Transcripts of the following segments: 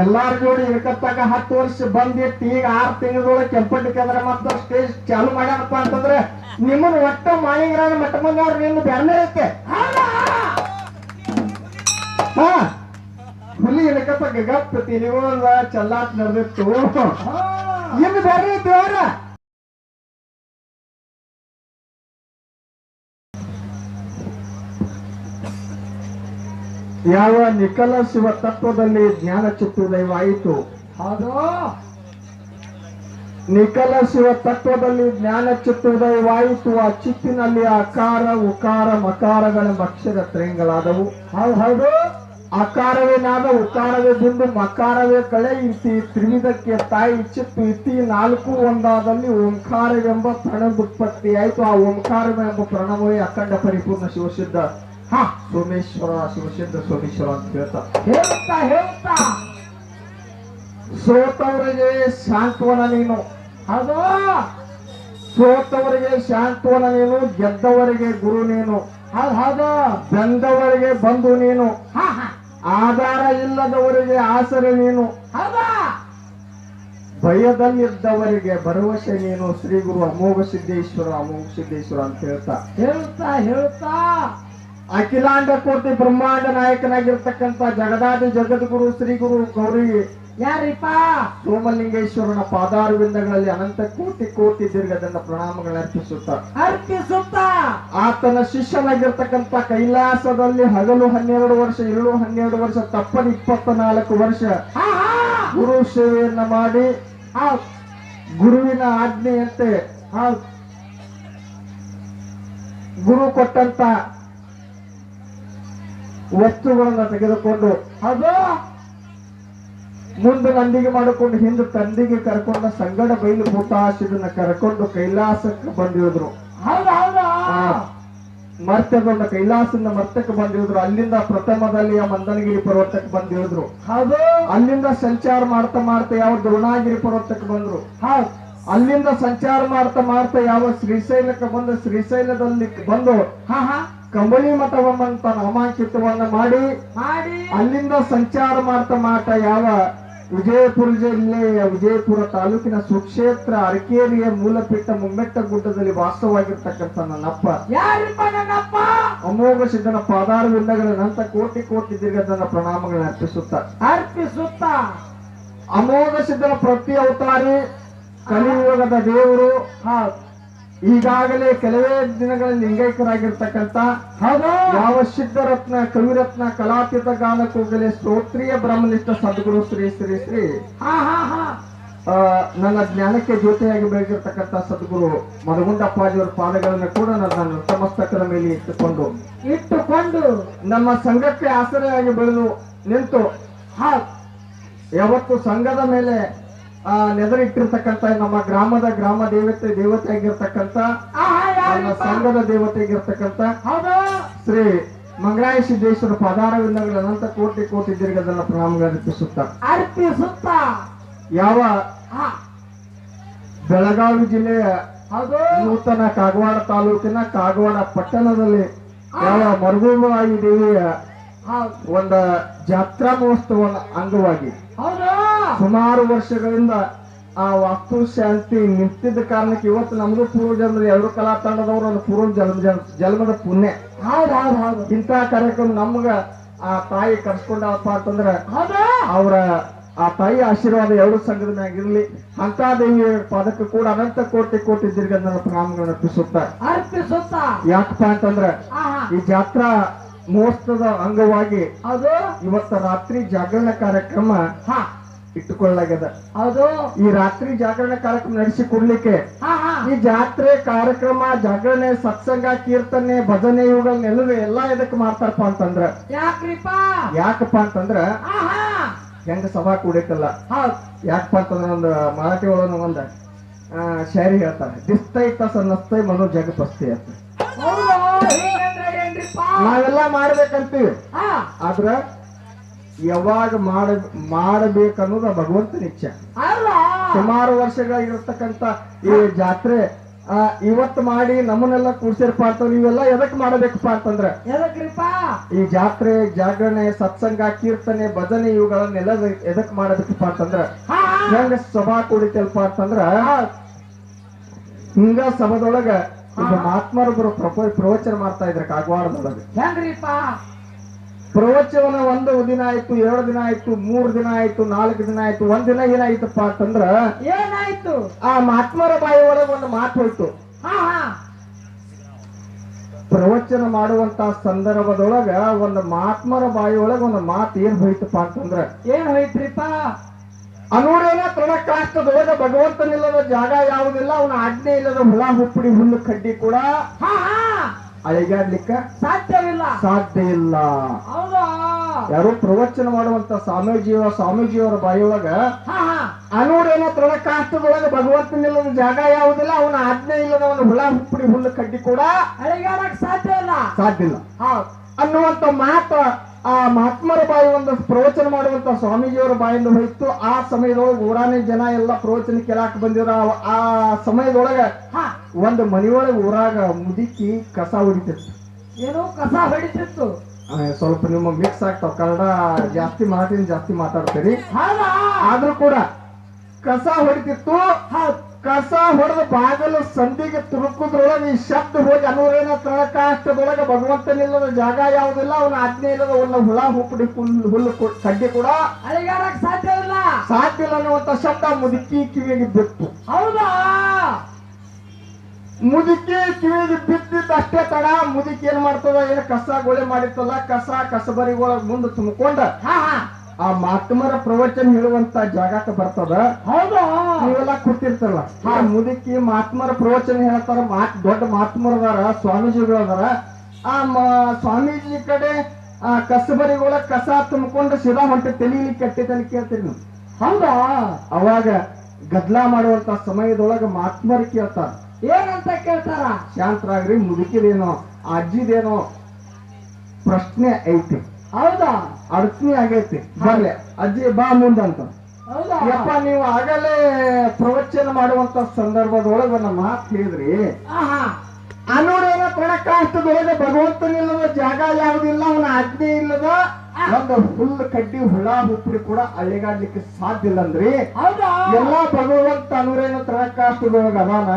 ಎಲ್ಲಾರ ಜೋಡಿ ಇರ್ಕತ್ತಾಗ ಹತ್ತು ವರ್ಷ ಬಂದಿತ್ತು, ಈಗ ಆರು ತಿಂಗಳೊಳಗೆ ಕೆಂಪಟ್ಟಿ ಕೆಂದ್ರ ಮತ್ತೆ ಸ್ಟೇಜ್ ಚಾಲು ಮಾಡ್ಯಾರಪ್ಪ ಅಂತಂದ್ರೆ ನಿಮ್ಮನ್ನ ಒಟ್ಟ ಮಾಳಿಂಗರಾಗ ಮಟ್ಟ ಮಂಗಾರ ನಿನ್ನ ಬ್ಯಾರ್ನೇ ಐತೆ. ಹಾ, ಹುಲಿ ಇರ್ಕತ್ತ ಗಪ್ಪ ತಿಲಿಗೋದ ಚಲ್ಲಾಟ್ ನಡೆದಿತ್ತು. ಇನ್ನು ಬೇರೆ ಐತಿ ಅವ್ರ. ಯಾವ ನಿಖಲ ಶಿವ ತತ್ವದಲ್ಲಿ ಜ್ಞಾನ ಚಿತ್ತುದಯವಾಯಿತು ಹೌದು. ನಿಖಲ ಶಿವ ತತ್ವದಲ್ಲಿ ಜ್ಞಾನ ಚಿತ್ತುದಯವಾಯಿತು ಆ ಚಿತ್ತಿನಲ್ಲಿ ಅಕಾರ ಉಕಾರ ಮಕಾರಗಳೆಂಬ ಅಕ್ಷರ ತ್ರಯಗಳಾದವು ಹೌದು ಹೌದು. ಅಕಾರವೇ ನಾದ ಉಕಾರವೇ ಬಿಂದು ಮಕಾರವೇ ಕಳೆ ಇತಿ ತ್ರಿವಿಧಕ್ಕೆ ತಾಯಿ ಚಿತ್ತು ಇತಿ ನಾಲ್ಕು ಒಂದಾದಲ್ಲಿ ಓಂಕಾರವೆಂಬ ಪ್ರಣವೋತ್ಪತ್ತಿ ಆಯ್ತು ಆ ಓಂಕಾರವೆಂಬ ಪ್ರಣವೇ ಅಖಂಡ ಪರಿಪೂರ್ಣ ಶಿವಸಿದ್ಧ ಸೋಮೇಶ್ವರ ಶಿವಸಿದ್ಧ ಸೋಮೇಶ್ವರ ಅಂತ ಹೇಳ್ತಾ. ಹೇಳ್ತಾ ಹೇಳ್ತಾ. ಸೋತವರಿಗೆ ಶಾಂತವನ ನೀನು. ಅದು ಸೋತವರಿಗೆ ಶಾಂತವನ ನೀನು ಗೆದ್ದವರಿಗೆ ಗುರು ನೀನು. ಬೆಂದವರಿಗೆ ಬಂಧು ನೀನು. ಆಧಾರ ಇಲ್ಲದವರಿಗೆ ಆಸರೆ ನೀನು. ಭಯದಲ್ಲಿದ್ದವರಿಗೆ ಭರವಸೆ ನೀನು. ಶ್ರೀ ಗುರು ಅಮೋಘ ಸಿದ್ದೇಶ್ವರ ಅಮೋಘ ಸಿದ್ದೇಶ್ವರ ಅಂತ ಹೇಳ್ತಾ. ಹೇಳ್ತಾ ಹೇಳ್ತಾ. ಅಖಿಲಾಂಡ ಕೋಟಿ ಬ್ರಹ್ಮಾಂಡ ನಾಯಕನಾಗಿರ್ತಕ್ಕಂತ ಜಗದಾದಿ ಜಗದ್ಗುರು ಶ್ರೀ ಗುರು ಗೌರಿ. ಯಾರಿಪ್ಪ? ಸೋಮಲಿಂಗೇಶ್ವರನ ಪಾದಾರವಿಂದಗಳಲ್ಲಿ ಅನಂತ ಕೋಟಿ ಕೋಟಿ ದೀರ್ಘದಿಂದ ಪ್ರಣಾಮಗಳನ್ನು ಅರ್ಪಿಸುತ್ತಾ. ಅರ್ಪಿಸುತ್ತ. ಆತನ ಶಿಷ್ಯನಾಗಿರ್ತಕ್ಕಂತ ಕೈಲಾಸದಲ್ಲಿ ಹಗಲು ಹನ್ನೆರಡು ವರ್ಷ ಇರುಳು ಹನ್ನೆರಡು ವರ್ಷ ತಪ್ಪದ ಇಪ್ಪತ್ತ ನಾಲ್ಕು ವರ್ಷ ಗುರು ಸೇವೆಯನ್ನ ಮಾಡಿ ಗುರುವಿನ ಆಜ್ಞೆಯಂತೆ ಗುರು ಕೊಟ್ಟಂತ ವಸ್ತುಗಳನ್ನ ತೆಗೆದುಕೊಂಡು ಅದು ಮುಂದೆ ನಂದಿಗೆ ಮಾಡಿಕೊಂಡು ಹಿಂದೆ ತಂದಿಗೆ ಕರ್ಕೊಂಡ ಸಂಗಡ ಬೈಲು ಭೂತಾಶಿದನ್ನ ಕರ್ಕೊಂಡು ಕೈಲಾಸಕ್ಕೆ ಬಂದಿಳಿದ್ರು ಮರ್ತಗೊಂಡ ಕೈಲಾಸದಿಂದ ಮರ್ತಕ್ಕೆ ಬಂದಿಳಿದ್ರು ಅಲ್ಲಿಂದ ಪ್ರಥಮದಲ್ಲಿ ಆ ಮಂದನಗಿರಿ ಪರ್ವತಕ್ಕೆ ಬಂದಿಳಿದ್ರು ಹೌದು. ಅಲ್ಲಿಂದ ಸಂಚಾರ ಮಾಡ್ತಾ ಮಾಡ್ತಾ ಯಾವ ದ್ರೋಣಾಗಿರಿ ಪರ್ವತಕ್ಕೆ ಬಂದ್ರು. ಹೌದು. ಅಲ್ಲಿಂದ ಸಂಚಾರ ಮಾಡ್ತಾ ಮಾಡ್ತಾ ಯಾವ ಶ್ರೀಶೈಲಕ್ಕೆ ಬಂದು ಶ್ರೀಶೈಲದಲ್ಲಿ ಬಂದು ಹಾ ಹಾ. ಕಂಬಳಿ ಮಠವನ್ನಂತ ನಾಮಾಂಕಿತವನ್ನ ಮಾಡಿ ಮಾಡಿ. ಅಲ್ಲಿಂದ ಸಂಚಾರ ಮಾಡ್ತಾ ಮಾಡ್ತಾ ಯಾವ ವಿಜಯಪುರ ಜಿಲ್ಲೆಯ ವಿಜಯಪುರ ತಾಲೂಕಿನ ಸುಕ್ಷೇತ್ರ ಅರಕೇರಿಯ ಮೂಲಪೀಠ ಮುಮ್ಮೆಟ್ಟ ಗುಡ್ಡದಲ್ಲಿ ವಾಸವಾಗಿರ್ತಕ್ಕಂಥ ನನ್ನಪ್ಪ. ಯಾರಿಪ್ಪ ನನ್ನಪ್ಪ? ಅಮೋಘ ಸಿದ್ಧನ ಪಾದಾರವಿಂದಗಳ ನಂತರ ಕೋಟಿ ಕೋಟಿ ದೀರ್ಘದನ್ನ ಪ್ರಣಾಮಗಳನ್ನ ಅರ್ಪಿಸುತ್ತ. ಅರ್ಪಿಸುತ್ತ. ಅಮೋಘ ಸಿದ್ಧನ ಪ್ರತಿ ಅವತಾರಿ ಕಲಿಯುಗದ ದೇವರು ಹೌದು. ಈಗಾಗಲೇ ಕೆಲವೇ ದಿನಗಳಲ್ಲಿ ಲಿಂಗೈಕ್ಯರಾಗಿರ್ತಕ್ಕಂಥ ಯಾವ ಸಿದ್ಧರತ್ನ ಕವಿರತ್ನ ಕಲಾತೀತ ಗಾನಕೋಗಲೆ ಸ್ತೋತ್ರಿಯ ಬ್ರಹ್ಮನಿಷ್ಠ ಸದ್ಗುರು ಶ್ರೀ ಶ್ರೀ ಶ್ರೀ. ನನ್ನ ಜ್ಞಾನಕ್ಕೆ ಜ್ಯೋತಿಯಾಗಿ ಬೆಳಗಿರ್ತಕ್ಕಂಥ ಸದ್ಗುರು ಮದಗುಂಡಪ್ಪಾಜಿಯವರ ಪಾದಗಳನ್ನು ಕೂಡ ನನ್ನ ನತಮಸ್ತಕದ ಮೇಲೆ ಇಟ್ಟುಕೊಂಡು ಇಟ್ಟುಕೊಂಡು ನಮ್ಮ ಸಂಘಕ್ಕೆ ಆಸರೆಯಾಗಿ ಬೆಳೆದು ನಿಂತು. ಹಾ ಯಾವತ್ತು ಸಂಘದ ಮೇಲೆ ನೆದರಿಟ್ಟಿರ್ತಕ್ಕಂಥ ನಮ್ಮ ಗ್ರಾಮದ ಗ್ರಾಮ ದೇವತೆ ದೇವತೆ ಆಗಿರ್ತಕ್ಕಂಥ ನಮ್ಮ ಸಂಘದ ದೇವತೆ ಆಗಿರ್ತಕ್ಕಂಥ ಶ್ರೀ ಮಂಗರಾಯ ಸಿದ್ದೇಶ್ವರ ಪದಾರವಿಂದಗಳ ಅನಂತ ಕೋಟಿ ಕೋಟಿ ದೀರ್ಘದನ್ನ ಪ್ರಣಾಮಗಳು ಅರ್ಪಿಸುತ್ತ. ಅರ್ಪಿಸುತ್ತ. ಯಾವ? ಹಾ. ಬೆಳಗಾವಿ ಜಿಲ್ಲೆಯ ನೂತನ ಕಾಗವಾಡ ತಾಲೂಕಿನ ಕಾಗವಾಡ ಪಟ್ಟಣದಲ್ಲಿ ಯಾವ ಮರುಭೂಮಾಯಿ ದೇವಿಯ ಒಂದ ಒಂದು ಜಾತ್ರಾ ಮಹೋತ್ಸವದ ಅಂಗವಾಗಿ. ಹೌದು. ಸುಮಾರು ವರ್ಷಗಳಿಂದ ಆ ವಾಸ್ತು ಶಾಂತಿ ನಿಂತಿದ್ದ ಕಾರಣಕ್ಕೆ ಇವತ್ತು ನಮ್ದು ಪೂರ್ವ ಜನ್ಮದ ಎರಡು ಕಲಾ ತಂಡದವರು ಒಂದು ಪೂರ್ವ ಜನ್ಮ ಜನ್ಮ- ಜನ್ಮದ ಪುಣ್ಯ. ಹೌದು ಹೌದು ಹೌದು. ಇಂಥ ಕಾರ್ಯಕ್ರಮ ನಮ್ಗ ಆ ತಾಯಿ ಕರ್ಸ್ಕೊಂಡಪ್ಪ ಅಂತಂದ್ರ ಅವರ ಆ ತಾಯಿ ಆಶೀರ್ವಾದ ಎರಡು ಸಂಘದ ಮ್ಯಾಗಿರ್ಲಿ ಅಂತ ದೇವಿಯ ಪಾದಕ್ಕೆ ಕೂಡ ಅನಂತ ಕೋಟಿ ಕೋಟಿ ದೀರ್ಘ ಪ್ರಾಮಗಳನ್ನು ಅರ್ಪಿಸುತ್ತ. ಅರ್ಪಿಸುತ್ತ? ಯಾಕಪ್ಪ ಅಂತಂದ್ರ ಈ ಜಾತ್ರಾ ಮಹೋತ್ಸವದ ಅಂಗವಾಗಿ ಅದು ಇವತ್ತ ರಾತ್ರಿ ಜಾಗರಣ ಕಾರ್ಯಕ್ರಮ ಹಾ. ಇಟ್ಟುಕೊಳ್ಳಲಾಗ್ಯದ. ಹೌದು. ಈ ರಾತ್ರಿ ಜಾಗರಣ ಕಾರ್ಯಕ್ರಮ ನಡೆಸಿ ಕೊಡ್ಲಿಕ್ಕೆ. ಹಾ ಹಾ. ಈ ಜಾತ್ರೆ ಕಾರ್ಯಕ್ರಮ ಜಾಗರಣೆ ಸತ್ಸಂಗ ಕೀರ್ತನೆ ಭಜನೆ ಇವುಗಳನ್ನೆಲ್ಲರೂ ಎಲ್ಲಾ ಇದಕ್ಕೆ ಮಾಡ್ತಾರಪ್ಪ ಅಂತಂದ್ರ. ಯಾಕ್ರಿಪ ಯಾಕಪ್ಪ ಅಂತಂದ್ರ ಹೆಂಗ ಸಭಾ ಕೂಡಿತಲ್ಲ ಹೌದು. ಯಾಕಪ್ಪ ಅಂತಂದ್ರ ಒಂದು ಮರಾಠಿ ಒಳಗ ಒಂದ ಶಾರಿ ಹೇಳ್ತಾರೆ. ದಿಸ್ತೈ ತಸ ನಸ್ತೈ ಮನು ಜಗ ಪಸ್ತಿ ಅಂತ. ನಾವೆಲ್ಲಾ ಮಾಡ್ಬೇಕಂತೀವಿ. ಹಾ. ಆದ್ರ ಯಾವಾಗ ಮಾಡ ಮಾಡಬೇಕನ್ನೋದು ಭಗವಂತನ ಇಚ್ಛೆ ಸುಮಾರು ವರ್ಷಗಳಿರ್ತಕ್ಕಂಥ ಈ ಜಾತ್ರೆ ಆ, ಇವತ್ತು ಮಾಡಿ ನಮ್ಮನ್ನೆಲ್ಲ ಕೂಡ್ಸಿರ್ಪ ಅಂತ ನೀವೆಲ್ಲ ಎದಕ್ ಮಾಡಬೇಕಪ್ಪ ಅಂತಂದ್ರೆ? ಈ ಜಾತ್ರೆ ಜಾಗರಣೆ ಸತ್ಸಂಗ ಕೀರ್ತನೆ ಭಜನೆ ಇವುಗಳನ್ನೆಲ್ಲ ಎದಕ್ ಮಾಡಬೇಕಪ್ಪ ಅಂತಂದ್ರ? ಹೆಂಗ ಸಭಾ ಕೂಡಿತಲ್ಪ ಅಂತಂದ್ರ? ಹಿಂಗ ಸಭದೊಳಗ ಈಗ ಮಹಾತ್ಮರೊಬ್ರು ಪ್ರಪ ಪ್ರವಚನ ಮಾಡ್ತಾ ಇದ್ರ ಕಾಗವಾಡದೊಳಗ ಹೆಂಗ್ರಿಪ್ಪ? ಪ್ರವಚನ ಒಂದು ದಿನ ಆಯ್ತು ಎರಡು ದಿನ ಆಯ್ತು ಮೂರ್ ದಿನ ಆಯ್ತು ನಾಲ್ಕು ದಿನ ಆಯ್ತು ಒಂದ್ ದಿನ ಏನಾಯ್ತಪ್ಪ ಅಂತಂದ್ರ ಏನಾಯ್ತು? ಆ ಮಹಾತ್ಮರ ಬಾಯಿ ಒಳಗೆ ಒಂದು ಮಾತು ಹೋಯ್ತು. ಹಾ ಹಾ. ಪ್ರವಚನ ಮಾಡುವಂತ ಸಂದರ್ಭದೊಳಗ ಒಂದು ಮಹಾತ್ಮರ ಬಾಯಿ ಒಳಗ ಒಂದು ಮಾತು ಏನ್ ಹೋಯ್ತಪ್ಪ ಅಂತಂದ್ರ ಏನ್ ಹೋಯ್ತ್ರಿಪ್ಪ? ಅನೂರೇನ ತೃಣಕಾಷ್ಟದೊಳಗ ಭಗವಂತನಿಲ್ಲದ ಜಾಗ ಯಾವುದಿಲ್ಲ ಅವನ ಆಜ್ಞೆ ಇಲ್ಲದ ಹುಳ ಹುಪ್ಪಡಿ ಹುಲ್ಲು ಕಡ್ಡಿ ಕೂಡ ಹಾ ಹಾ. ಅಳಿಗಾಡ್ಲಿಕ್ಕ ಸಾಧ್ಯವಿಲ್ಲ. ಸಾಧ್ಯ ಇಲ್ಲ ಯಾರು ಪ್ರವಚನ ಮಾಡುವಂತ ಸ್ವಾಮೀಜಿಯವರ ಸ್ವಾಮೀಜಿಯವರ ಬಾಯಿಯೊಳಗ ಹಾ ಹಾ. ಕಾಷ್ಟದೊಳಗೆ ಭಗವಂತನಿಲ್ಲದ ಜಾಗ ಯಾವುದಿಲ್ಲ ಅವನ ಆಜ್ಞೆ ಇಲ್ಲದ ಅವನ ಹುಳ ಹುಪ್ಪಡಿ ಹುಲ್ಲು ಕಡ್ಡಿ ಕೂಡ ಅಳಿಗಾಡಕ್ ಸಾಧ್ಯ ಇಲ್ಲ. ಸಾಧ್ಯ ಇಲ್ಲ ಅನ್ನುವಂತ ಮಾತ ಆ ಮಹಾತ್ಮರ ಬಾಯಿ ಒಂದು ಪ್ರವಚನ ಮಾಡುವಂತ ಸ್ವಾಮೀಜಿಯವರ ಬಾಯಿಂದ ಹೋಯ್ತು. ಆ ಸಮಯದೊಳಗೆ ಊರಾನೇ ಜನ ಎಲ್ಲ ಪ್ರವಚನ ಕೇಳಾಕ ಬಂದಿರ ಆ ಸಮಯದೊಳಗೆ ಹಾ. ಒಂದು ಮನೆಯೊಳಗೆ ಊರಾಗ ಮುದುಕಿ ಕಸ ಹೊಡಿತಿತ್ತು. ಏನೋ ಕಸ ಹೊಡಿತಿತ್ತು. ಸ್ವಲ್ಪ ನಿಮ್ಮ ಮಿಕ್ಸ್ ಆಗ್ತಾವ. ಕನ್ನಡ ಜಾಸ್ತಿ ಮಾತಿನ ಜಾಸ್ತಿ ಮಾತಾಡ್ತೀರಿ. ಆದ್ರೂ ಕೂಡ ಕಸ ಹೊಡಿತಿತ್ತು. ಕಸ ಹೊಡೆದ ಬಾಗಲು ಸಂಧಿಗೆ ತುರುಕುದ್ರೊಳಗೆ ಈ ಶಬ್ದ ಹೋಗಿ ಅನೂರೇನ ತಳಕಾಷ್ಟದೊಳಗೆ ಭಗವಂತನಿಲ್ಲದ ಜಾಗ ಯಾವುದಿಲ್ಲ. ಅವನ ಆಜ್ಞೆ ಇಲ್ಲದ ಒಂದು ಹುಳ ಹುಪ್ಪಡಿ ಹುಲ್ಲು ಹುಲ್ಲು ಕಡ್ಡಿ ಕೂಡ ಅಳಿಗಾಡಕ್ ಇಲ್ಲ. ಸಾಧ್ಯ ಇಲ್ಲ ಅನ್ನುವಂತ ಶಬ್ದ ಮುದುಕಿ ಕಿವಿಗೆ ಬಿತ್ತು. ಹೌದಾ? ಮುದುಕಿ ಕಿವಿಗೆ ಬಿದ್ದಿದ್ದ ಅಷ್ಟೇ ತಡ. ಮುದುಕಿ ಏನ್ ಮಾಡ್ತದ? ಏನ್ ಕಸ ಗೋಳೆ ಮಾಡಿತ್ತಲ್ಲ? ಕಸ ಕಸಬರಿಗೊಳಗ್ ಮುಂದೆ ತುಂಬಿಕೊಂಡ. ಆ ಮಾತುಮರ ಪ್ರವಚನ ಹೇಳುವಂತ ಜಾಗಕ್ಕೆ ಬರ್ತದ. ಹೌದಾ? ನೀವೆಲ್ಲ ಕೊಟ್ಟಿರ್ತಲ್ಲ ಆ ಮುದುಕಿ ಮಾತ್ಮರ ಪ್ರವಚನ ಹೇಳ್ತಾರ. ಮಾತ್ ದೊಡ್ಡ ಮಾತ್ಮರ ಅದಾರ ಸ್ವಾಮೀಜಿಗಳು ಅದಾರ. ಆ ಸ್ವಾಮೀಜಿ ಕಡೆ ಆ ಕಸಬರಿಗಳ ಕಸ ತುಂಬಿಕೊಂಡು ಶಿರಾ ಹೊಂಟೆ. ತೆಲೀಲಿ ತಲೆ ಕೇಳ್ತೀರಿ ನೀವು. ಹೌದಾ? ಅವಾಗ ಗದ್ಲಾ ಮಾಡುವಂತ ಸಮಯದೊಳಗ ಮಾತ್ಮರ್ ಕೇಳ್ತಾರ. ಏನಂತ ಕೇಳ್ತಾರ? ಶಾಂತರಾಗ್ರಿ ಮುದುಕಿದೇನೋ ಅಜ್ಜಿದೇನೋ ಪ್ರಶ್ನೆ ಐತಿ. ಹೌದಾ? ಅಡಚಣೆ ಆಗೈತಿ. ಬರ್ಲೆ ಅಜ್ಜಿ ಬಾ ಮುಂದಂತ. ಹೌದಾ? ಯಪ್ಪ ನೀವು ಆಗಲೇ ಪ್ರವಚನ ಮಾಡುವಂತ ಸಂದರ್ಭದೊಳಗ ನಮ್ಮ ಮಾತು ಹೇಳಿದ್ರಿ. ಕೊಡಕ್ಕಾಗ್ತದೊಳಗೆ ಅನೂರೇನ ಪ್ರಣಕಾಷ್ಟದೊಳಗೆ ಭಗವಂತನಿಲ್ಲದ ಜಾಗ ಯಾವುದಿಲ್ಲ ಅವನ ಆಜ್ಞೆ ಇಲ್ಲದ ಒಂದು ಹುಲ್ ಕಡ್ಡಿ ಹುಳ ಹುಪ್ಪಡಿ ಕೂಡ ಅಳ್ಳಿಗಾಡ್ಲಿಕ್ಕೆ ಸಾಧ್ಯ ಇಲ್ಲ ಅಂದ್ರಿ. ಎಲ್ಲಾ ಭಗವಂತ ಅನೂರೇನ ಪ್ರಣಕಾಷ್ಟದೊಳಗ ಅದಾನ.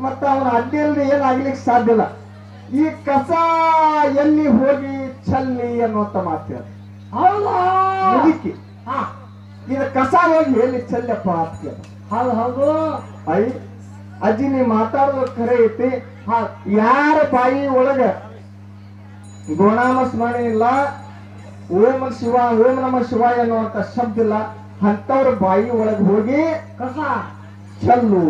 ಮತ್ತ ಅವನ ಅಡ್ಡಿಯಲ್ಲಿ ಏನಾಗ್ಲಿಕ್ಕೆ ಸಾಧ್ಯ ಇಲ್ಲ. ಈ ಕಸ ಎಲ್ಲಿ ಹೋಗಿ ಚಲ್ಲಿ ಅನ್ನುವಂತ ಮಾತು ಮುದುಕಿ. ಹಾ. ಇದು ಕಸ ಹೋಗಿ ಎಲ್ಲಿ ಚಲ್ಲಪ್ಪ ಅಂತ. ಹೌದು ಹೌದು. ಐ ಅಜ್ಜಿ ನೀ ಮಾತಾಡೋದು ಖರೆ ಐತಿ. ಯಾರ ಬಾಯಿ ಒಳಗ ಗೋಣಾಮಸ್ ಮಾಡಿಲ್ಲ ಇಲ್ಲ ಓಂ ಶಿವ ಓಂ ನಮ ಶಿವ ಎನ್ನುವಂತ ಶಬ್ದ ಇಲ್ಲ ಅಂತವ್ರ ಬಾಯಿ ಒಳಗ್ ಹೋಗಿ ಕಸ. ಚೆಲ್ಲು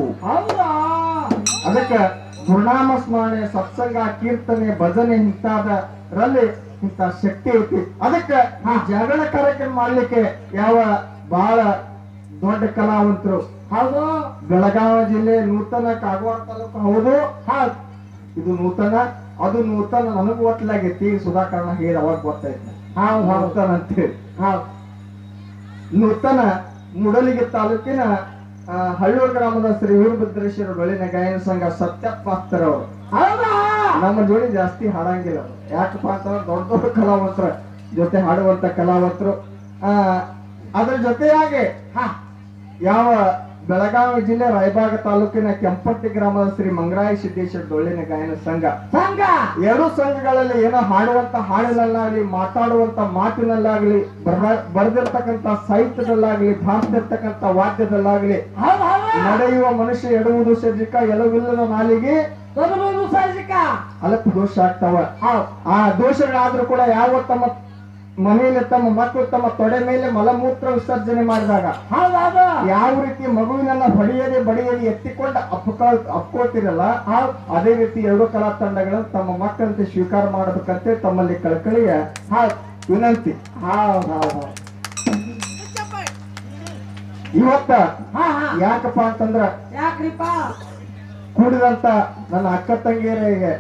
ಅದಕ್ಕೆ ಗುರುನಾಮ ಸ್ಮರಣೆ ಸತ್ಸಂಗ ಕೀರ್ತನೆ ಭಜನೆ ಇಂತಾದರಲ್ಲಿ ಇಂತ ಶಕ್ತಿ ಐತಿ. ಅದಕ್ಕೆ ಈ ಜಗಳ ಕಾರ್ಯಕ್ರಮ ಮಾಡ್ಲಿಕ್ಕೆ ಯಾವ ಬಹಳ ದೊಡ್ಡ ಕಲಾವಂತರು. ಹೌದು. ಬೆಳಗಾವಿ ಜಿಲ್ಲೆ ನೂತನ ಕಾಗವಾಡ ತಾಲೂಕು ಹೌದು. ಹೌದ್ ಇದು ನೂತನ ಅದು ನೂತನ ನನಗೂ ಗೊತ್ತಲಾಗೈತಿ ಸುಧಾಕರ್ಣ ಹೇಳಿ ಅವಾಗ ಗೊತ್ತಾಯ್ತು ಹೌದ್ ಹೌದ್ ಹಾ ಅಂತೇಳಿ ಹೌದ್ ನೂತನ ಮುಡಲಿಗೆ ತಾಲೂಕಿನ ಹಳ್ಳೂರ್ ಗ್ರಾಮದ ಶ್ರೀ ವೀರಭದ್ರೇಶ್ವರ ಬಳಿನ ಗಾಯನ ಸಂಘ ಸತ್ಯಪ್ಪ ಅವರು. ಹೌದಾ? ನಮ್ಮ ಜೋಡಿ ಜಾಸ್ತಿ ಹಾಡಂಗಿಲ್ಲ. ಯಾಕಪ್ಪ ಅಂತಂದ್ರೆ ದೊಡ್ಡ ದೊಡ್ಡ ಕಲಾವಂತರ ಜೊತೆ ಹಾಡುವಂತ ಕಲಾವಂತರು. ಆ ಅದ್ರ ಜೊತೆಯಾಗಿ ಹಾ. ಯಾವ ಬೆಳಗಾವಿ ಜಿಲ್ಲೆ ರಾಯಬಾಗ ತಾಲೂಕಿನ ಕೆಂಪಟ್ಟಿ ಗ್ರಾಮದ ಶ್ರೀ ಮಂಗರಾಯ ಸಿದ್ದೇಶ್ವರ ದೊಳ್ಳಿನ ಗಾಯನ ಸಂಘ. ಸಂಘ! ಎರಡು ಸಂಘಗಳಲ್ಲಿ ಏನೋ ಹಾಡುವಂತ ಹಾಡಿನಲ್ಲಾಗ್ಲಿ ಮಾತಾಡುವಂತ ಮಾತಿನಲ್ಲಾಗ್ಲಿ ಬರ ಬರೆದಿರ್ತಕ್ಕಂತ ಸಾಹಿತ್ಯದಲ್ಲಾಗ್ಲಿ ಭಾಷಿರ್ತಕ್ಕಂತ ವಾದ್ಯದಲ್ಲಾಗ್ಲಿ ನಡೆಯುವ ಮನುಷ್ಯ ಎಡುವುದು ಸಜ್ಜಿಕ ಎಲವಿಲ್ಲದ ನಾಲಿಗೆ ಅಲ್ಲಪ್ಪ ಅಲ್ಪ ದೋಷ ಆಗ್ತಾವ. ಆ ದೋಷಗಳಾದ್ರೂ ಕೂಡ ಯಾವ ತಮ್ಮ ಮನೆಯಲ್ಲಿ ತಮ್ಮ ಮಕ್ಕಳು ತಮ್ಮ ತೊಡೆ ಮೇಲೆ ಮಲಮೂತ್ರ ವಿಸರ್ಜನೆ ಮಾಡಿದಾಗ ಯಾವ ರೀತಿ ಮಗುವಿನನ್ನ ಬಡಿಯದೆ ಬಡಿಯದೆ ಎತ್ತಿಕೊಂಡು ಅಪ್ಕೊಳ್ ಅಪ್ಕೊಳ್ತಿರಲ್ಲ ಅದೇ ರೀತಿ ಎರಡು ಕಲಾ ತಂಡಗಳನ್ನು ತಮ್ಮ ಮಕ್ಕಳಂತೆ ಸ್ವೀಕಾರ ಮಾಡಬೇಕಂತೆ ತಮ್ಮಲ್ಲಿ ಕಳಕಳಿಯ ಹಾ ವಿನಂತಿ. ಹಾ ಇವತ್ತ ಹಾ ಹಾ. ಯಾಕಪ್ಪ ಅಂತಂದ್ರ ಯಾಕ್ರಿಪ್ಪ? ಕೂಡಿದಂತ ನನ್ನ ಅಕ್ಕ ತಂಗಿಯರಿಗೆ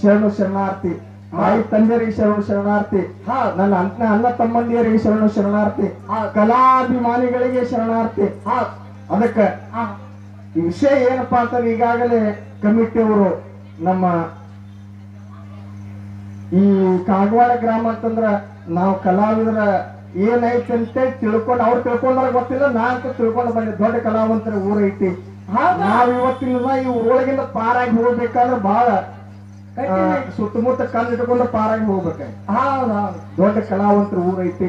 ಶರಣು ಶರಣಾರ್ಥಿ ತಾಯಿ ತಂದೆಯರಿಗೆ ಶರಣು ಶರಣಾರ್ಥಿ. ಹಾ. ನನ್ನ ಅಣ್ಣ ಅಣ್ಣ ತಮ್ಮಂದಿಯರಿಗೆ ಶರಣು ಶರಣಾರ್ಥಿ. ಆ ಕಲಾಭಿಮಾನಿಗಳಿಗೆ ಶರಣಾರ್ಥಿ. ಹಾ. ಅದಕ್ಕೆ ಈ ವಿಷಯ ಏನಪ್ಪಾ ಅಂತಂದ್ರೆ ಈಗಾಗಲೇ ಕಮಿಟಿಯವರು ನಮ್ಮ ಈ ಕಾಗವಾಡ ಗ್ರಾಮ ಅಂತಂದ್ರ ನಾವು ಕಲಾವಿದರ ಏನೈತೆ ಅಂತ ತಿಳ್ಕೊಂಡು ಅವ್ರು ತಿಳ್ಕೊಂಡ್ರ ಗೊತ್ತಿಲ್ಲ ನಾ ಅಂತ ತಿಳ್ಕೊಂಡು ಬಂದೆ. ದೊಡ್ಡ ಕಲಾವಂತರ ಊರೈತಿ. ನಾವ್ ಇವತ್ತಿನ ಈ ಊರೊಳಗಿಂದ ಪಾರಾಗಿ ಹೋಗ್ಬೇಕಾದ್ರೆ ಬಹಳ. ಸುತ್ತಮುತ್ತ ಕಲ್ಲು ಇಟ್ಕೊಂಡು ಪಾರಾಗಿ ಹೌದ್ ದೊಡ್ಡ ಕಲಾವಂತರ ಊರೈತಿ.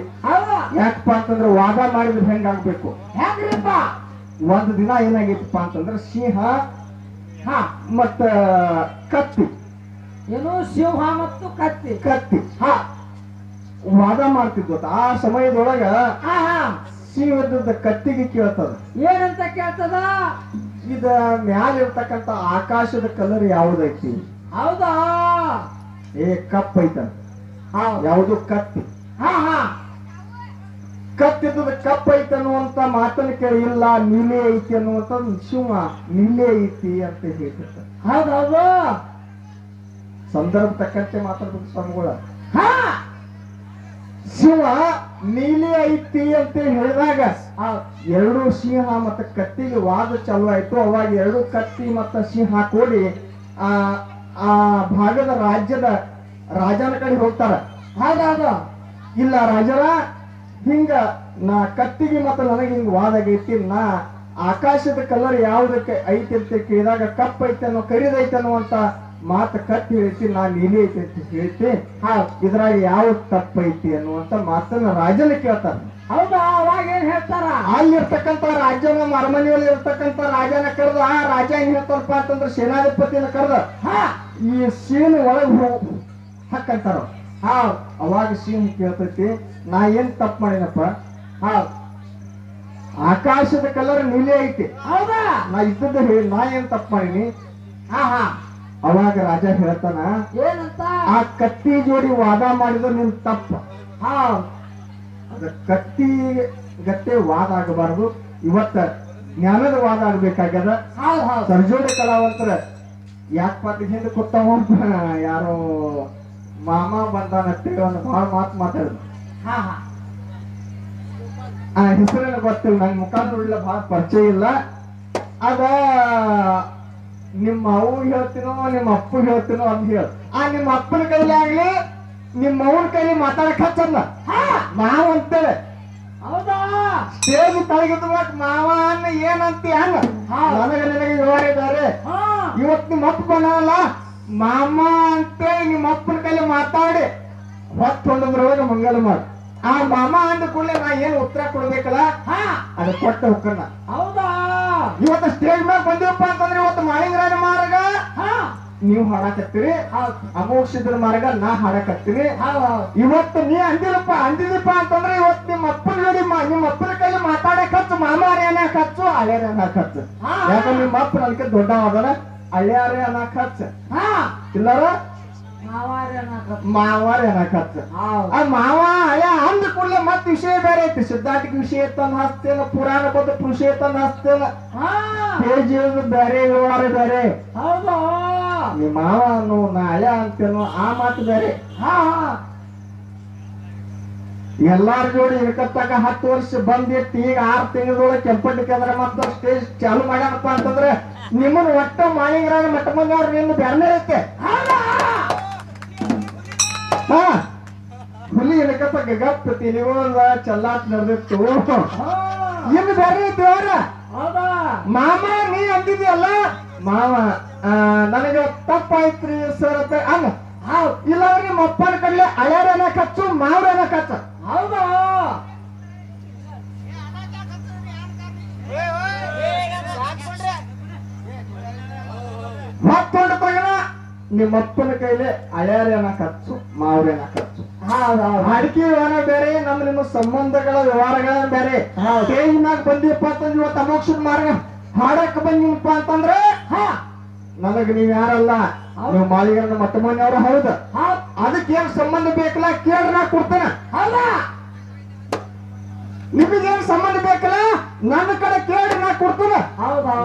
ಯಾಕಪ್ಪ ಅಂತಂದ್ರೆ ವಾದ ಮಾಡಿದ್ರೆ ಹೆಂಗಾಗ್ಬೇಕು? ಹೆಂಗ್ರಿಪ್ಪ? ಒಂದ್ ದಿನ ಏನಾಗೈತಪ್ಪ ಅಂತಂದ್ರೆ ಸಿಂಹ ಹಾ. ಮತ್ತ ಕತ್ತಿ. ಏನು? ಸಿಂಹ ಮತ್ತು ಕತ್ತಿ. ಕತ್ತಿ. ಹಾ. ವಾದ ಮಾಡ್ತಿದ್ವತ್ತ ಆ ಸಮಯದೊಳಗ ಸಿಂಹದ ಕತ್ತಿಗೆ ಕೇಳ್ತದ. ಏನಂತ ಕೇಳ್ತದ? ಇದ ಮ್ಯಾಲ ಇರ್ತಕ್ಕಂತ ಆಕಾಶದ ಕಲರ್ ಯಾವ್ದೈತಿ? ಹೌದಾ? ಏ ಕಪ್ ಹೌದ್. ಯಾವುದು ಕತ್ತಿ? ಹಾ ಹಾ. ಕತ್ತಿದ್ದದ ಕಪ್ ಐತೆ ಅನ್ನುವಂತ ಮಾತನ್ನು ಕೇಳಿ ಇಲ್ಲ ನೀಲೆ ಐತಿ ಅನ್ನುವಂತ ಸಿಂಹ ನೀಲೇ ಐತಿ ಅಂತ ಹೇಳ್ತಿರ್ತ ಹೌದಾ ಹೌದು. ಸಂದರ್ಭ ತಕ್ಕಂತೆ ಮಾತಾಡ್ಬೇಕು ಸ್ವಾಮಿಗಳ. ಹಾ. ಸಿಂಹ ನೀಲಿ ಐತಿ ಅಂತ ಹೇಳಿದಾಗ ಎರಡು ಸಿಂಹ ಮತ್ತೆ ಕತ್ತಿಗೆ ವಾದ ಚಾಲು ಆಯ್ತು. ಅವಾಗ ಎರಡು ಕತ್ತಿ ಮತ್ತ ಸಿಂಹ ಕೂಡಿ ಆ ಆ ಭಾಗದ ರಾಜ್ಯದ ರಾಜನ ಕಡೆ ಹೋಗ್ತಾರ. ಹಾಗಾದ ಇಲ್ಲ ರಾಜರ ಹಿಂಗ ನಾ ಕತ್ತಿಗೆ ಮತ್ತ ನನಗೆ ಹಿಂಗ ವಾದ ಆಗೈತಿ ನಾ ಆಕಾಶದ ಕಲರ್ ಯಾವ್ದಕ್ಕೆ ಐತಿ ಅಂತ ಕೇಳಿದಾಗ ಕಪ್ಪ ಐತಿ ಅನ್ನೋ ಕರಿದೈತಿ ಅನ್ನುವಂತ ಮಾತು ಕತ್ತಿ ಹೇಳ್ತಿ ನಾ ನೀಲಿ ಐತಿ ಅಂತ ಹೇಳ್ತಿ ಹಾ ಇದ್ರಾಗ ಯಾವ ತಪ್ಪೈತಿ ಅನ್ನುವಂತ ಮಾತನ್ನ ರಾಜನ ಕೇಳ್ತಾರ. ಹೌದಾ? ಅವಾಗ ಏನ್ ಹೇಳ್ತಾರ? ಅಲ್ಲಿರ್ತಕ್ಕಂತ ರಾಜ್ಯನ ನಮ್ಮ ಅರಮನೆಯಲ್ಲಿ ಇರ್ತಕ್ಕಂತ ರಾಜನ ಕರೆದ ಆ ರಾಜ ಏನ್ ಹೇಳ್ತಾರಪ್ಪ ಅಂತಂದ್ರೆ ಸೇನಾಧಿಪತಿನ ಕರೆದ. ಹಾ. ಈ ಸೀನ್ ಒಳಗೆ ಹೋಗ್ ಹಾಕಂತಾರ? ಹಾ ಅವಾಗ ಸೀನ್ ಕೇಳ್ತೈತಿ. ನಾ ಏನ್ ತಪ್ಪು ಮಾಡಿನಪ್ಪ? ಹಾ ಆಕಾಶದ ಕಲರ್ ನೀಲಿ ಐತಿ. ಹೌದಾ? ನಾ ಇದ್ದದ್ದು ಹೇಳಿ ನಾ ಏನ್ ತಪ್ಪು ಮಾಡಿನಿ? ಹಾ ಹಾ. ಅವಾಗ ರಾಜ ಹೇಳ್ತಾನ ಏನಂತ? ಆ ಕತ್ತಿ ಜೋಡಿ ವಾದ ಮಾಡಿದ್ರೆ ನಿನ್ ತಪ್ಪ. ಹಾ. ಅದ ಕತ್ತಿ ಗತ್ತೆ ವಾದ ಆಗಬಾರದು. ಇವತ್ತ ಜ್ಞಾನದ ವಾದ ಆಗ್ಬೇಕಾಗ್ಯದ. ಸರ್ಜೋಡಿ ಕಲಾವಂತರ ಯಾಕೆ ಪಾತಿ ಕೊಟ್ಟವ ಯಾರು ಮಾಮ ಬಂದಾನಂತೇಳಿ ಒಂದು ಭಾಳ ಮಾತು ಮಾತಾಡಿದ್ರು ಹಾ ಹಾ. ಆ ಹೆಸರೆಲ್ಲ ಗೊತ್ತಿಲ್ಲ ನಂಗೆ ಮುಖ ನೋಡಿಲ್ಲ ಭಾಳ ಪರಿಚಯ ಇಲ್ಲ. ಅದ ನಿಮ್ಮ ಅವು ಹೇಳ್ತೀನೋ ನಿಮ್ಮ ಅಪ್ಪ ಹೇಳ್ತೀನೋ ಅಂತ ಹೇಳ. ಆ ನಿಮ್ಮ ಅಪ್ಪನ ಕೈಲಿ ಆಗ್ಲಿ ನಿಮ್ಮ ಅವನ ಕೈಲಿ ಮಾತಾಡಕ್ ಹಚ್ಚಲ್ಲ ಹಾ. ಮಾವ ಅಂತೇಳಿ ಹೌದಾ? ಸೇಬು ತಳಗಿದ ಮಾವ ಅನ್ನ ಏನಂತಿ ಹಂಗ. ನನಗೆ ನಿನಗೆ ಇದ್ದಾರೆ ಹಾ. ಇವತ್ತು ನಿಮ್ಮ ಅಪ್ಪ ಬಂದವಲ್ಲ ಮಾಮ ಅಂತೇಳಿ ನಿಮ್ಮ ಅಪ್ಪನ ಕೈಲಿ ಮಾತಾಡಿ. ಹೊತ್ತು ಹೊಂಡದ್ರೊಳಗೆ ಮಂಗಲ ಮಾಡು. ಆ ಮಾಮ ಅಂದ ಕೂಡಲೇ ನಾ ಏನ್ ಉತ್ತರ ಕೊಡ್ಬೇಕಲ್ಲ? ಹಾ. ಅದು ಕೊಟ್ಟ ಹೋಗ್ಕಣ್ಣ ಹೌದಾ? ಇವತ್ತು ಸ್ಟೇಜ್ ಮೇಲೆ ಬಂದಿವಪ್ಪ ಅಂತಂದ್ರೆ ಇವತ್ತು ಮಾಳಿಂಗರಾಜ ಮಾರ್ಗ ನೀವು ಹಾಡಕತ್ತೀರಿ ಆ ಅಮೋಕ್ಷಿದ್ರ ಮಾರ್ಗ ನಾ ಹಾಡಕತ್ತೀನಿ. ಇವತ್ತು ನೀ ಅಂದಿಲ್ಲಪ್ಪ ಅಂದಿದಪ್ಪ ಅಂತಂದ್ರೆ ಇವತ್ತು ನಿಮ್ಮ ಅಪ್ಪನ ಜೋಡಿ ನಿಮ್ಮ ಅಪ್ಪನ ಕೈಲಿ ಮಾತಾಡಕ್ ಹಚ್ಚು ಮಾಮಾರಿ ಅನ್ನಕ್ ಹಚ್ಚು ಹಳೆಯರೇ ಅನ್ನಕ್ ಹಚ್ಚು ಯಾಕಂದ್ರೆ ನಿಮ್ಮ ಅಪ್ಪ ನನಗೆ ದೊಡ್ಡವಾದನ ಹಳೆಯಾರೇ ಅನ್ನಕ್ ಹಚ್ಚ ಹಾ. ಇಲ್ಲಾರ? ಮಾವಾರ ಅನ್ನಕ ಅನ್ನಕ್ ಹಚ್ಚ ಆ ಮಾವ ಅಯ್ಯ ಅಂದ ಕೂಡಲೇ ಮತ್ ವಿಷಯ ಬೇರೆ ಐತಿ. ಸಿದ್ಧಾಂತಿಕ ವಿಷಯ ತಂದ್ ಹಸ್ತೇನ ಪುರಾಣ ಬದ್ಧ ವಿಷಯ ತಂದ್ ಹಸ್ತೇನ. ಬೇರೆ ವ್ಯವಹಾರ ಬೇರೆ ಹೌದು. ನಿಮ್ಮ ಮಾವ ಅನ್ನೋ ನಾ ಅಂತೇನೋ ಆ ಮಾತು ಬೇರೆ. ಹಾ ಎಲ್ಲಾರ ಜೋಡಿ ಇರ್ಕತ್ತಾಗ ಹತ್ತು ವರ್ಷ ಬಂದಿತ್ತು ಈಗ ಆರು ತಿಂಗಳೊಳಗೆ ಕೆಂಪಟ್ಟಿ ಕೇಂದ್ರ ಮತ್ತೆ ಸ್ಟೇಜ್ ಚಾಲು ಮಾಡ್ಯಾನಪ್ಪ ಅಂತಂದ್ರೆ ನಿಮ್ಮನ್ನ ಒಟ್ಟ ಮಾಳಿಂಗರಾಗ ಮಟ್ಟ ಮಂಗಾರ ನಿನ್ನ ಬ್ಯಾರ್ನೇ ಐತೆ. ಹಾ ಹುಲಿ ಇಳ್ಕತ್ತಾಗ ಗಪ್ಪ ತಿಳಿವೋದ ಚಲ್ಲಾಟ್ ನಡೆದಿತ್ತು. ಇನ್ನು ಬೇರೆ ಐತಿ ಮಾಮ ನೀ ಅಂದಿದ್ಯಲ್ಲ? ಮಾವ. ನನಗೆ ತಪ್ಪಾಯ್ತ್ರಿ ಸರ್ ಅಂತ ಅಲ್ಲ ಹೌದ್ ಇಲ್ಲ ನಿಮ್ಮ ಅಪ್ಪನ ಕಡ್ಲೆ ಹಳ್ಯಾರನ ಕಚ್ಚು ಮಾವ್ರನ ಕಚ್ಚ? ಹೌದಾ? ಮತ್ತೊಂದು ತಗಣ ನಿಮ್ಮ ಅಪ್ಪನ ಕೈಲಿ ಹಳ್ಯಾರೇನ ಖರ್ಚು ಮಾವ್ರೇನ ಖರ್ಚು ಅಡಿಕೆ ವ್ಯವಹಾರ ಬೇರೆ ನಮ್ಮ ನಿಮ್ಮ ಸಂಬಂಧಗಳ ವ್ಯವಹಾರಗಳ ಬೇರೆ. ಸ್ಟೇಜ್ನಾಗ ಬಂದಿಪ್ಪ ಅಂತಂದ್ರೆ ಇವತ್ತು ಅಮೋಕ್ಷದ ಮಾರ್ಗ ಹಾಡಕ್ ಬಂದಿಪ್ಪ ಅಂತಂದ್ರೆ ಹಾ. ನನಗೆ ನೀವ್ ಯಾರಲ್ಲ? ನೀವು ಮಾಳಿಗರನ್ನ ಮಟ್ಟ ಮನೆಯವ್ರ ಹೌದು. ಅದಕ್ಕೇನ್ ಅದಕ್ಕೆ ಏನ್ ಸಂಬಂಧ ಬೇಕಲ್ಲ? ಕೇಳ್ರ ನಾ ಕೊಡ್ತೇನೆ. ಹೌದಾ? ನಿಮಗೇನ್ ಸಂಬಂಧ ಬೇಕಲ್ಲ? ನನ್ನ ಕಡೆ ಕೇಳ್ರಿ ನಾ ಕೊಡ್ತೇನೆ.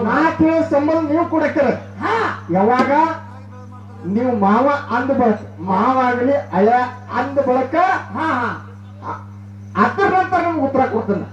ನಾ ಕೇಳ ಸಂಬಂಧ ನೀವು ಕೊಡಕ್ಕಿರ ಹಾ. ಯಾವಾಗ? ನೀವು ಮಾವ ಅಂದ ಬಳಕ ಮಾವ ಆಗಲಿ ಹಳೆ ಅಂದ ಬಳಕ ಹಾ ಹಾ. ಅದರ ನಂತರ ನಿಮ್ಗೆ ಉತ್ತರ ಕೊಡ್ತೇನೆ.